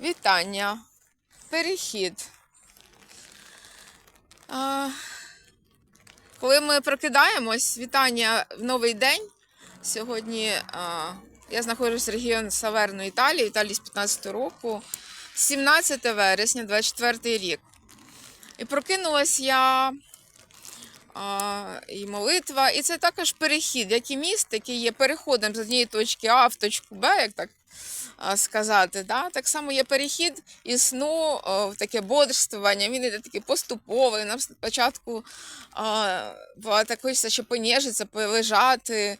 Вітання. Перехід. А, коли ми прокидаємось, вітання в новий день. Сьогодні а, я знаходжусь в регіоні Саверної Італії, Італії з 15 року, 17 вересня, 24 рік. І прокинулась я а, і молитва, і це також перехід, як і міст, який є переходом з однієї точки А в точку Б, як так сказати. Да? Так само є перехід із сну в таке бодрствування. Він іде такий поступовий. Нам спочатку так хочеться, що понежиться, полежати.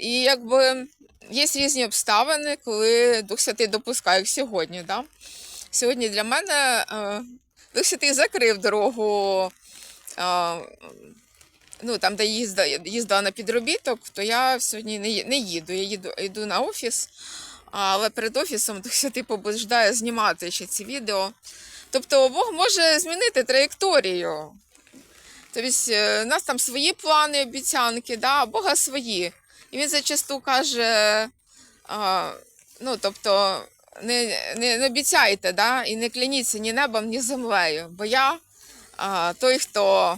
І якби є різні обставини, коли Дух Святий допускає, як сьогодні. Да? Сьогодні для мене Дух Святий закрив дорогу. Ну, там, де їзда, їздила на підробіток, то я сьогодні не, не їду. Я їду, йду на офіс, але перед офісом Дух Святий побаждає знімати ще ці відео. Тобто Бог може змінити траєкторію. Тобто, е, у нас там свої плани, обіцянки, да, а Бога свої. І він зачасту каже: а, ну, тобто, не, не, не обіцяйте, да, і не кляніться ні небом, ні землею. Бо я а, той, хто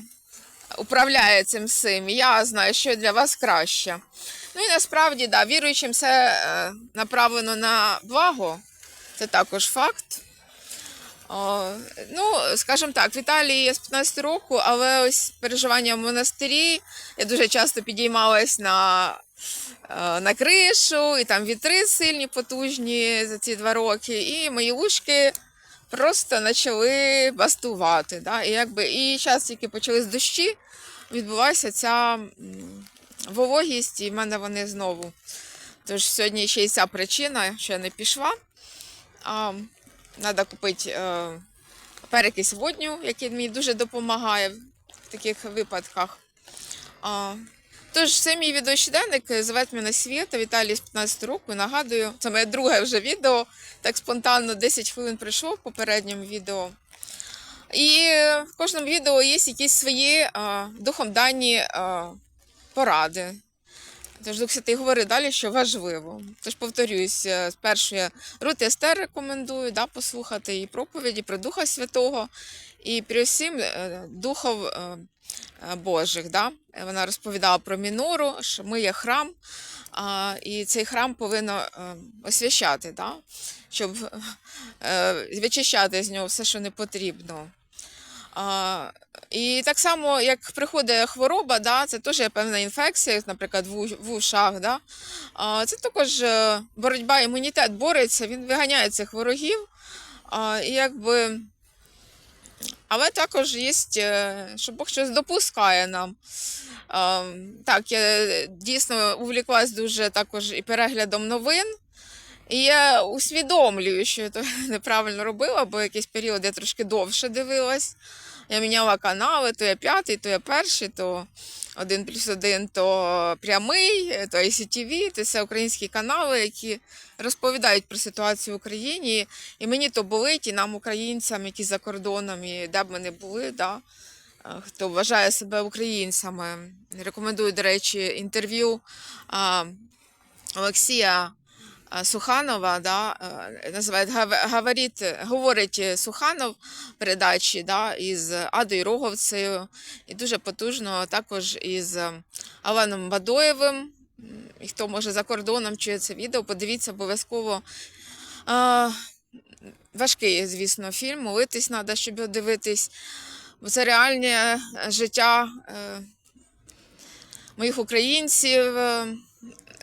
управляє цим всім, я знаю, що для вас краще. Ну і насправді, да, віруючим все е, направлено на благо, це також факт. О, ну, скажімо так, в Італії я з 15 року, але ось переживання в монастирі. Я дуже часто підіймалась на, е, на кришу, і там вітри сильні, потужні за ці два роки, і мої ушки просто почали бастувати. Да? І, якби, і зараз тільки почались дощі, відбувається ця вологість, і в мене вони знову. Тож сьогодні ще й ця причина, що я не пішла. Треба купити е, перекись водню, який мені дуже допомагає в таких випадках. А, тож, це мій відеощоденник «Звет мене Світа» Віталій з 15 року. Нагадую, це моє друге вже відео. Так спонтанно 10 хвилин пройшло в попередньому відео. І в кожному відео є якісь свої а, духом дані а, поради. Тож Дух Святий говорить далі, що важливо. Тож повторюсь, е, спершу я Рут Естер рекомендую да, послухати її проповіді про Духа Святого і передусім е, духов е, Божих. Да? Вона розповідала про мінору, що ми є храм, і цей храм повинно освящати, да? щоб вичищати з нього все, що не потрібно. А, і так само, як приходить хвороба, да, це теж є певна інфекція, наприклад, в, ушах. Да, а, це також е, боротьба, імунітет бореться, він виганяє цих ворогів. А, і якби... Але також є, е, що Бог щось допускає нам. А, так, я дійсно увліклась дуже також і переглядом новин. І я усвідомлюю, що я то неправильно робила, бо якийсь період я трошки довше дивилась. Я міняла канали, то я п'ятий, то я перший, то один плюс один, то прямий, то ICTV, то це українські канали, які розповідають про ситуацію в Україні. І мені то болить, і нам, українцям, які за кордоном, і де б ми не були, да, е, хто вважає себе українцями. Рекомендую, до речі, інтерв'ю Олексія Суханова, да, е, називають говорить, говорить Суханов передачі да, із Адою Роговцею, і дуже потужно також із е, Аланом Бадоєвим. І хто може за кордоном чує це відео, подивіться обов'язково. Важкий, звісно, фільм. Молитись треба, щоб його дивитись. Бо це реальне е, життя е, моїх українців.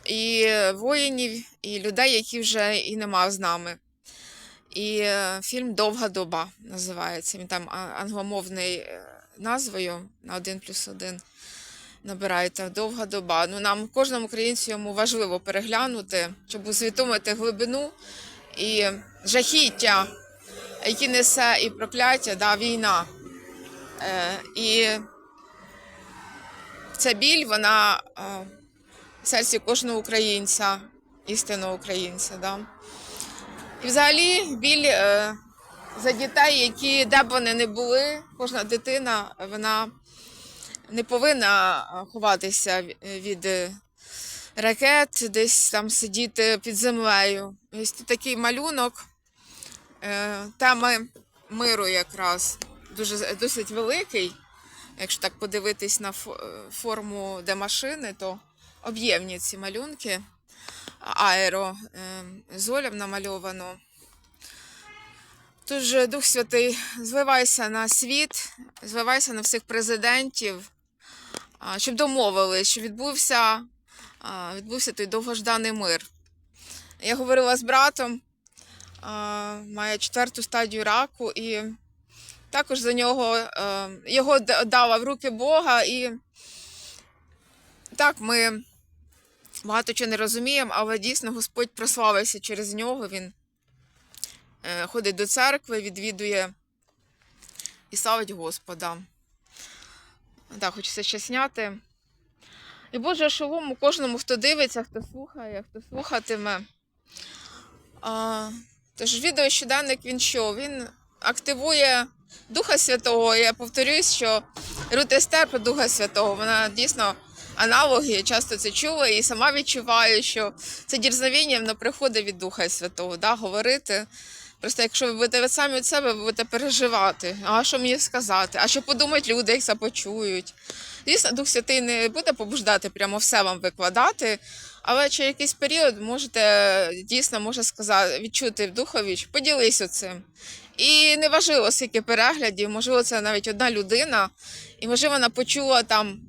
Е, і воїнів, і людей, які вже і нема з нами. І е, фільм Довга доба називається. Він там англомовний е, назвою на 1 плюс 1 набираєте Довга доба. Ну, нам кожному українцю йому важливо переглянути, щоб усвідомити глибину і жахіття, які несе і прокляття, да, війна. Е, і ця біль, вона. В серці кожного українця, істинного українця. Да? І взагалі біль е, за дітей, які де б вони не були, кожна дитина вона не повинна ховатися від е, ракет, десь там сидіти під землею. Ось такий малюнок е, теми миру якраз дуже досить великий. Якщо так подивитись на фо- форму де машини, то об'ємні ці малюнки. Аеро е, золям намальовано. Тож Дух Святий, звивайся на світ, звивайся на всіх президентів, щоб домовились, щоб відбувся, відбувся той довгожданий мир. Я говорила з братом, має четверту стадію раку, і також за нього е, його дала в руки Бога. І так, ми багато чого не розуміємо, але дійсно Господь прославився через нього. Він е, ходить до церкви, відвідує і славить Господа. Так, хочеться ще зняти. І Боже шолому кожному, хто дивиться, хто слухає, хто слухатиме. А, тож відео щоденник він що? Він активує Духа Святого. Я повторюсь, що Рут Естер Духа Святого, вона дійсно аналоги, я часто це чула і сама відчуваю, що це дірзновіння воно приходить від Духа Святого, да, говорити. Просто якщо ви будете самі від себе, ви будете переживати. А що мені сказати? А що подумають люди, як це почують? Звісно, Дух Святий не буде побуждати прямо все вам викладати, але через якийсь період можете дійсно може сказати, відчути в духові, поділися цим. І неважливо, скільки переглядів, можливо, це навіть одна людина, і можливо, вона почула там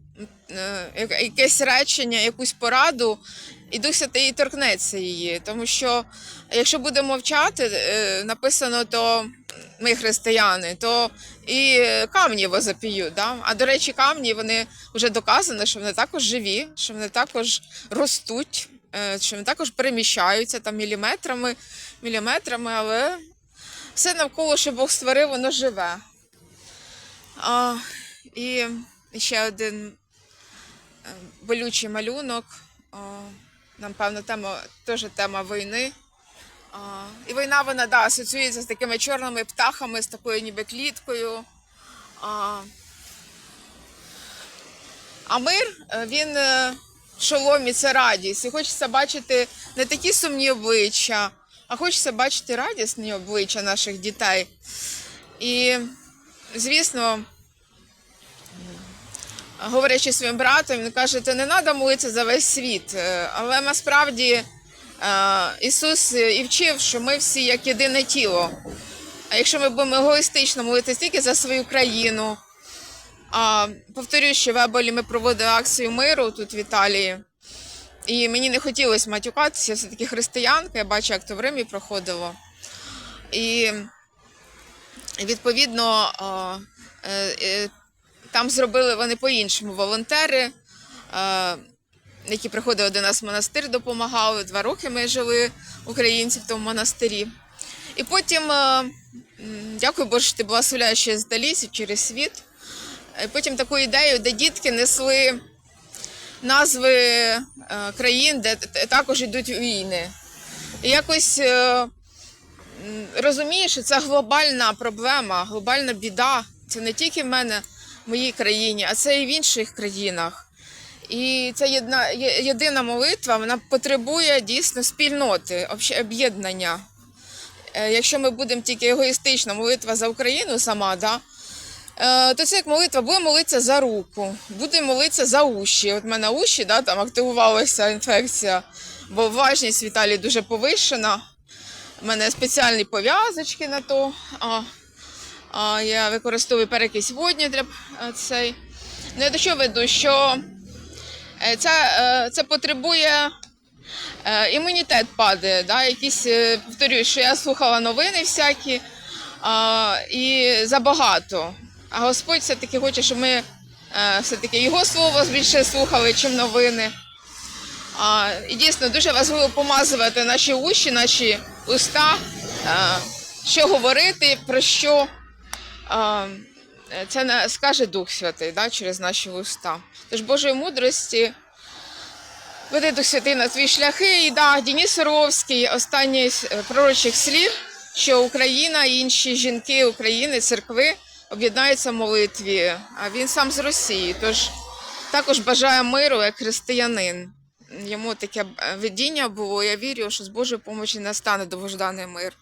якесь речення, якусь пораду, і Дух Святий торкнеться її. Тому що якщо будемо мовчати, е, написано, то ми християни, то і камні возопіють. Да? А до речі, камні вони вже доказано, що вони також живі, що вони також ростуть, е, що вони також переміщаються там міліметрами, міліметрами, але все навколо, що Бог створив, воно живе. А, і ще один е, болючий малюнок. Нам, певно, тема, теж тема війни. І війна, вона да, асоціюється з такими чорними птахами, з такою ніби кліткою. А, а мир, е, він е, в шоломі це радість. І хочеться бачити не такі сумні обличчя, а хочеться бачити радісні обличчя наших дітей. І, звісно, говорячи своїм братом, він каже, ти не треба молитися за весь світ. Е, Але насправді е, Ісус і вчив, що ми всі як єдине тіло. А якщо ми будемо егоїстично молитися тільки за свою країну, а, повторюю, що в Еболі ми проводили акцію миру тут в Італії. І мені не хотілося матюкатися, я все-таки християнка, я бачу, як то в Римі проходило. І відповідно е, там зробили вони по-іншому волонтери, які приходили до нас в монастир, допомагали. Два роки ми жили українці в тому монастирі. І потім, е, дякую Боже, ти благословляєш ще з через світ. І потім таку ідею, де дітки несли назви е, країн, де також йдуть війни. І якось е, розумієш, що це глобальна проблема, глобальна біда. Це не тільки в мене, моїй країні, а це і в інших країнах. І ця єдна, єдина молитва вона потребує дійсно спільноти, об'єднання. Е, Якщо ми будемо тільки егоїстично молитва за Україну сама, да, Е, то це як молитва, будемо молитися за руку, будемо молитися за уші. От в мене уші, да, там активувалася інфекція, бо важність Віталії дуже повищена. У мене спеціальні пов'язочки на то. А, а, я використовую перекись водню для е, цей. Ну, я до чого веду, що це, е, це потребує. е, Імунітет падає, да? якісь, повторюю, що я слухала новини всякі а, і забагато. А Господь все-таки хоче, щоб ми все-таки його слово більше слухали, чим новини. А, і дійсно дуже важливо помазувати наші уші, наші уста, е, що говорити, про що. А, це не скаже Дух Святий да, через наші уста. Тож Божої мудрості веде Дух Святий на твої шляхи. І да, Дініс Суровський, останній е, пророчих слів, що Україна і інші жінки України, церкви об'єднаються в молитві. А він сам з Росії. Тож також бажає миру як християнин. Йому таке е, видіння було. Я вірю, що з Божою допомогою настане довгожданий мир.